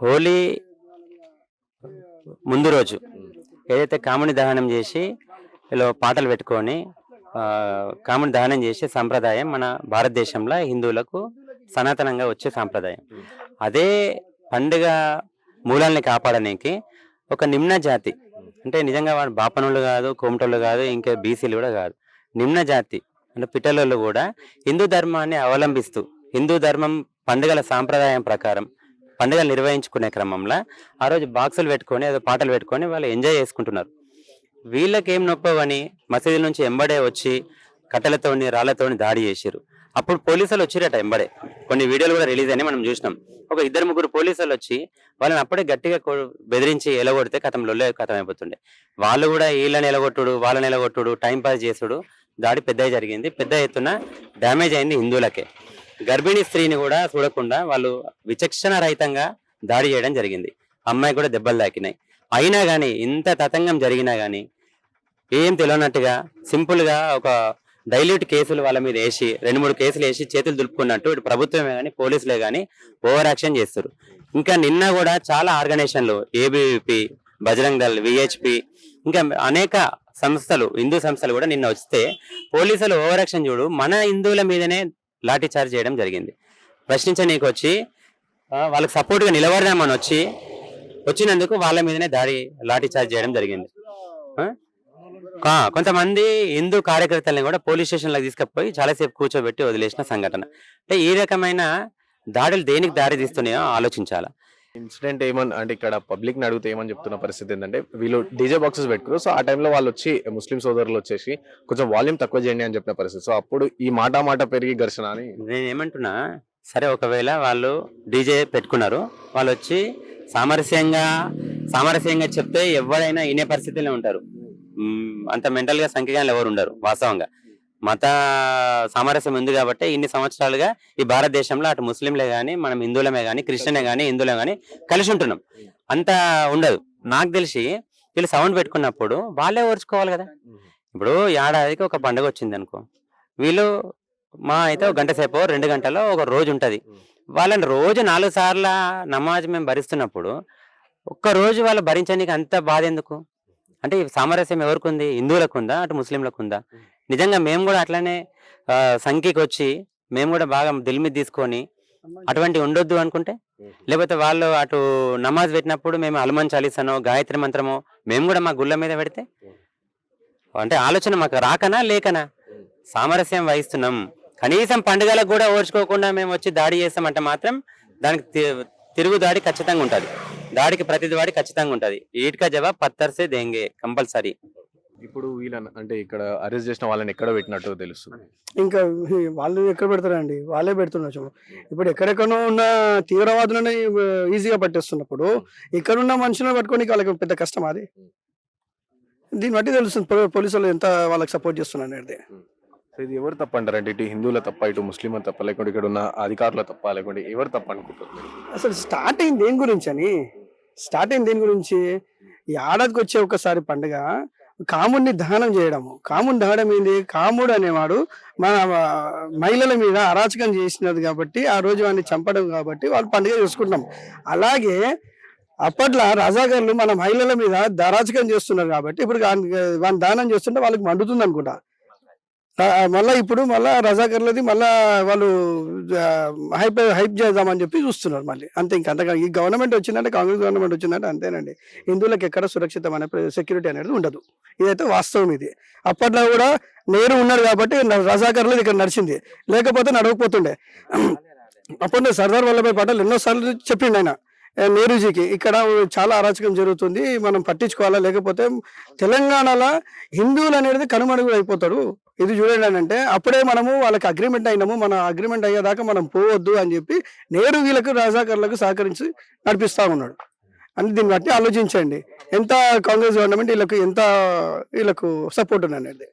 హోలీ ముందు రోజు ఏదైతే కాముని దహనం చేసి ఇలా పాటలు పెట్టుకొని కాముని దహనం చేసే సంప్రదాయం మన భారతదేశంలో హిందువులకు సనాతనంగా వచ్చే సాంప్రదాయం. అదే పండుగ మూలాల్ని కాపాడడానికి ఒక నిమ్న జాతి అంటే నిజంగా వాడు బాపనులు కాదు కోమటోళ్ళు కాదు ఇంకా బీసీలు కూడా కాదు. నిమ్న జాతి అంటే పిట్టలలో కూడా హిందూ ధర్మాన్ని అవలంబిస్తూ హిందూ ధర్మం పండుగల సాంప్రదాయం ప్రకారం పండుగలు నిర్వహించుకునే క్రమంలో ఆ రోజు బాక్సులు పెట్టుకొని ఏదో పాటలు పెట్టుకొని వాళ్ళు ఎంజాయ్ చేసుకుంటున్నారు. వీళ్ళకేం నొప్పవని మసీదుల నుంచి ఎంబడే వచ్చి కట్టెలతోని రాళ్ళతోని దాడి చేశారు అప్పుడు పోలీసులు వచ్చిరట ఎంబడే. కొన్ని వీడియోలు కూడా రిలీజ్ అయినాయి మనం చూసినాం. ఒక ఇద్దరు ముగ్గురు పోలీసులు వచ్చి వాళ్ళని అప్పుడే గట్టిగా బెదిరించి ఎలగొడితే కథం లొల్లే కథం అయిపోతుండే. వాళ్ళు కూడా వీళ్ళని ఎలగొట్టుడు వాళ్ళని ఎలగొట్టుడు టైం పాస్ చేసుడు. దాడి పెద్ద జరిగింది. పెద్ద ఎత్తున డ్యామేజ్ అయింది హిందువులకే. గర్భిణీ స్త్రీని కూడా చూడకుండా వాళ్ళు విచక్షణ రహితంగా దాడి చేయడం జరిగింది. అమ్మాయి కూడా దెబ్బలు తాకినాయి. అయినా కానీ ఇంత తతంగం జరిగినా కానీ ఏం తెలియనట్టుగా సింపుల్గా ఒక డైల్యూట్ కేసులు వాళ్ళ మీద వేసి రెండు మూడు కేసులు వేసి చేతులు దులుపుకున్నట్టు ఇటు ప్రభుత్వమే కానీ పోలీసులే కానీ ఓవర్ యాక్షన్ చేస్తారు ఇంకా నిన్న కూడా చాలా ఆర్గనైజేషన్లు ఏబీవీపీ బజరంగ్ దళ్ విహెచ్పి ఇంకా అనేక సంస్థలు హిందూ సంస్థలు కూడా నిన్న వస్తే పోలీసులు ఓవర్ యాక్షన్ చూడు మన హిందువుల మీదనే లాఠీ చార్జ్ చేయడం జరిగింది. ప్రశ్నించనీకి వచ్చి వాళ్ళకి సపోర్ట్గా నిలబడదామని వచ్చి వచ్చినందుకు వాళ్ళ మీదనే దాడి లాఠీ చార్జ్ చేయడం జరిగింది. కొంతమంది హిందూ కార్యకర్తలను కూడా పోలీస్ స్టేషన్లకు తీసుకుపోయి చాలాసేపు కూర్చోబెట్టి వదిలేసిన సంఘటన. అంటే ఈ రకమైన దాడులు దేనికి దారి తీస్తున్నాయో ఆలోచించాలా? ఇన్సిడెంట్ ఏమని అంటే ఇక్కడ పబ్లిక్ని అడిగితే ఏమని చెప్తున్న పరిస్థితి ఏంటంటే వీళ్ళు డీజే బాక్సెస్ పెట్టుకురు సో ఆ టైంలో వాళ్ళు వచ్చి ముస్లిం సోదరులు వచ్చేసి కొంచెం వాల్యూమ్ తక్కువ చేయండి అని చెప్పిన పరిస్థితి. సో అప్పుడు ఈ మాట మాట పెరిగి ఘర్షణ అని నేను ఏమంటున్నా సరే ఒకవేళ వాళ్ళు డీజే పెట్టుకున్నారు వాళ్ళు వచ్చి సామరస్యంగా సామరస్యంగా చెప్తే ఎవరైనా ఇనే పరిస్థితిలో ఉంటారు. అంత మెంటల్గా సంఖ్యగా ఎవరు ఉండరు వాస్తవంగా. మత సామరస్యం ఉంది కాబట్టి ఇన్ని సంవత్సరాలుగా ఈ భారతదేశంలో అటు ముస్లింలే కానీ మనం హిందువులమే కానీ క్రిస్టియనే కానీ హిందువులే కానీ కలిసి ఉంటున్నాం. అంత ఉండదు. నాకు తెలిసి వీళ్ళు సౌండ్ పెట్టుకున్నప్పుడు వాళ్ళే ఓర్చుకోవాలి కదా. ఇప్పుడు ఏడాదికి ఒక పండుగ వచ్చింది అనుకో. వీళ్ళు మా అయితే ఒక గంట సేపు రెండు గంటలో ఒక రోజు ఉంటుంది. వాళ్ళని రోజు నాలుగు సార్ల నమాజ్ మేము భరిస్తున్నప్పుడు ఒక్క రోజు వాళ్ళు భరించడానికి అంత బాధ ఎందుకు? అంటే సామరస్యం ఎవరికి ఉంది? హిందువులకు ఉందా? అటు ముస్లింలకు ఉందా? నిజంగా మేము కూడా అట్లనే సంఖ్యకి వచ్చి మేము కూడా బాగా దిల్ మీద తీసుకొని అటువంటి ఉండొద్దు అనుకుంటే లేకపోతే వాళ్ళు అటు నమాజ్ పెట్టినప్పుడు మేము హనుమాన్ చాలీసానో గాయత్రి మంత్రమో మేము కూడా మా గుళ్ళ మీద పెడితే అంటే ఆలోచన మాకు రాకనా లేకనా? సామరస్యం వహిస్తున్నాం. కనీసం పండుగలకు కూడా ఓర్చుకోకుండా మేము వచ్చి దాడి చేస్తామంటే మాత్రం దానికి తిరుగు దాడి ఖచ్చితంగా ఉంటది. దాడికి ప్రతి దాడి ఖచ్చితంగా ఉంటది. ఈట్కా జవాబ్ పత్తర్సే దేంగే కంపల్సరీ. ఇప్పుడు వీళ్ళని అంటే ఇక్కడ అరెస్ట్ చేసిన వాళ్ళని ఎక్కడ పెట్టినట్టు తెలుస్తుంది ఇంకా వాళ్ళు ఎక్కడ పెడతారండి? వాళ్ళే పెడుతున్నారు ఇప్పుడు ఎక్కడెక్కడో ఉన్న తీవ్రవాదులని ఈజీగా పట్టేస్తున్నప్పుడు ఇక్కడున్న మనుషులను పట్టుకొని వాళ్ళకి పెద్ద కష్టం అది. దీన్ని బట్టి తెలుస్తుంది పో- పోలీసులు ఎంత వాళ్ళకి సపోర్ట్ చేస్తున్నారు అనేది. ఇది ఎవరు తప్ప అంటారు అంటే ఇటు హిందువుల తప్ప ఇటు ముస్లింల తప్ప లేకుంటే ఇక్కడ ఉన్న అధికారుల తప్ప లేకుంటే ఎవరు తప్ప అనుకుంటారు? అసలు స్టార్ట్ అయింది దేని గురించి అని? స్టార్ట్ అయింది దేని గురించి? ఈ ఏడాదికి వచ్చే ఒకసారి పండుగ కాముడిని దహనం చేయడము. కాముని దహనం ఏంది? కాముడు అనేవాడు మన మహిళల మీద అరాచకం చేసినది కాబట్టి ఆ రోజు వాడిని చంపడం కాబట్టి వాళ్ళు పండుగ చేసుకుంటాం అలాగే అప్పట్లో రజాగర్లు మన మహిళల మీద అరాచకం చేస్తున్నారు కాబట్టి ఇప్పుడు వాడిని దానం చేస్తుంటే వాళ్ళకి మండుతుంది అనుకుంటా. మళ్ళా ఇప్పుడు మళ్ళా రజాకర్లది మళ్ళా వాళ్ళు హైప్ హైప్ చేద్దామని చెప్పి చూస్తున్నారు మళ్ళీ. అంతే ఇంకా అంతగా ఈ గవర్నమెంట్ వచ్చిందంటే కాంగ్రెస్ గవర్నమెంట్ వచ్చిందంటే అంతేనండి. హిందువులకు ఎక్కడ సురక్షితమైన సెక్యూరిటీ అనేది ఉండదు. ఇదైతే వాస్తవం ఇది. అప్పట్లో కూడా నేరు ఉన్నాడు కాబట్టి రజాకర్లది రజాకర్లు ఇక్కడ నడిచింది. లేకపోతే నడవకపోతుండే. అప్పుడు సర్దార్ వల్లభాయ్ పటేల్ ఎన్నోసార్లు చెప్పిండు ఆయన. నేరుజీకి ఇక్కడ చాలా అరాచకం జరుగుతుంది. మనం పట్టించుకోవాలా? లేకపోతే తెలంగాణలో హిందువులు అనేది కనుమరుగుడు అయిపోతాడు ఇది చూడండి అని అంటే అప్పుడే మనము వాళ్ళకి అగ్రిమెంట్ అయినాము. మన అగ్రిమెంట్ అయ్యేదాకా మనం పోవద్దు అని చెప్పి నేరు వీళ్ళకు రాజాకర్లకు సహకరించి నడిపిస్తా ఉన్నాడు. అని దీన్ని బట్టి ఆలోచించండి. ఎంత కాంగ్రెస్ గవర్నమెంట్ వీళ్ళకు ఎంత వీళ్ళకు సపోర్ట్ ఉంది అనేది